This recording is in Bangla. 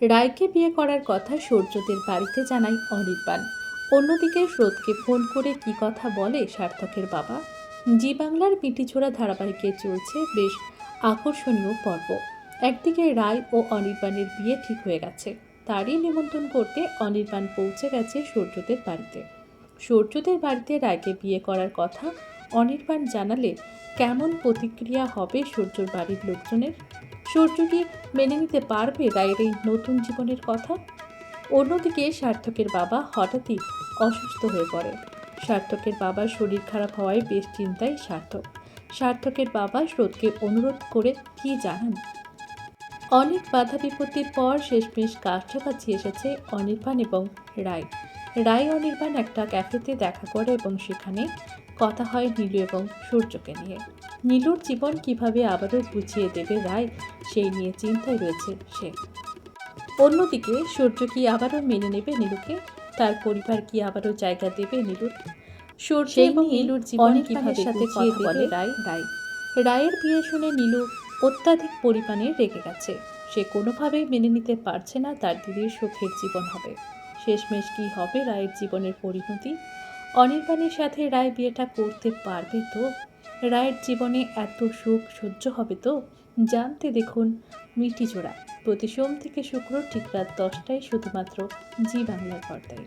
রায়কে বিয়ে করার কথা সূর্যদের বাড়িতে জানায় অনির্বাণ। অন্যদিকে স্রোতকে ফোন করে কি কথা বলে সার্থকের বাবা? জি বাংলার পিটিছোড়া ধারাবাহিকে চলছে বেশ আকর্ষণীয় পর্ব। একদিকে রায় ও অনির্বাণের বিয়ে ঠিক হয়ে গেছে। তারই নিমন্ত্রণ করতে অনির্বাণ পৌঁছে গেছে সূর্যদের বাড়িতে। সূর্যদের বাড়িতে রায়কে বিয়ে করার কথা অনির্বাণ জানালে কেমন প্রতিক্রিয়া হবে সূর্যর বাড়ির লোকজনের? সূর্য কি মেনে নিতে পারবে রায়ের এই নতুন জীবনের কথা? অন্যদিকে সার্থকের বাবা হঠাৎই অসুস্থ হয়ে পড়ে। সার্থকের বাবার শরীর খারাপ হওয়ায় বেশ চিন্তায় সার্থক। সার্থকের বাবা স্রোতকে অনুরোধ করে কি জানান? অনেক বাধা বিপত্তির পর শেষমেশ কাছাকাছি এসেছে অনির্বাণ এবং রায়। রায় অনির্বাণ একটা ক্যাফেতে দেখা করে এবং সেখানে কথা হয় নীলু এবং সূর্যকে নিয়ে। নীলুর জীবন কীভাবে আবারও বুঝিয়ে দেবে রায় সেই নিয়ে চিন্তায় রয়েছে সে। অন্যদিকে সূর্য কি আবারও মেনে নেবে নীলুকে? তার পরিবার কি আবারও জায়গা দেবে নীলুর? সূর্য এবং নীলুর জীবন কীভাবে সাথে কথা বলে। রায় রায়। রায়ের বিয়ে শুনে নীলু অত্যাধিক পরিমাণে রেগে গেছে। সে কোনোভাবেই মেনে নিতে পারছে না তার দিদির সুখের জীবন হবে। শেষমেশ কি হবে রায়ের জীবনের পরিণতি? অনির্বাণের সাথে রায় বিয়েটা করতে পারবে তো? রায়ের জীবনে এত সুখ সহ্য হবে তো? জানতে দেখুন মিটি জোড়া প্রতি সোম থেকে শুক্র ঠিক রাত দশটায় শুধুমাত্র জি বাংলার পর্দায়।